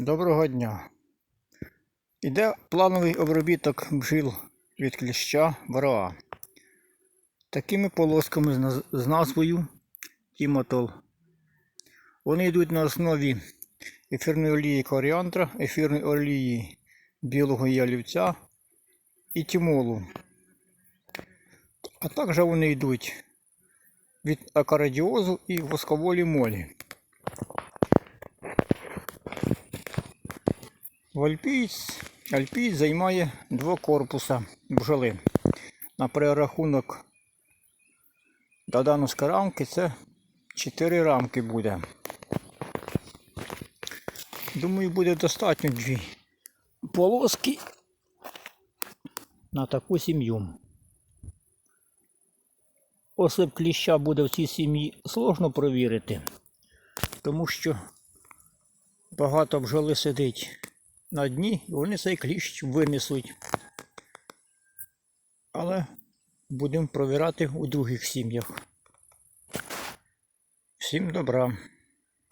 Доброго дня. Іде плановий обробіток бджіл від кліща вароа. Такими полосками з назвою Тімотол. Вони йдуть на основі ефірної олії коріандра, ефірної олії білого ялівця і тімолу. А також вони йдуть від акарадіозу і восковолі молі. Альпієць, альпієць займає два корпуса бджоли. На перерахунок Додановської рамки це 4 рамки буде. Думаю, буде достатньо дві полоски на таку сім'ю. Ослеп кліща буде в цій сім'ї сложно провірити, тому що багато бджоли сидить на дні, і вони цей кліщ винесуть. Але будемо провірати у других сім'ях. Всім добра.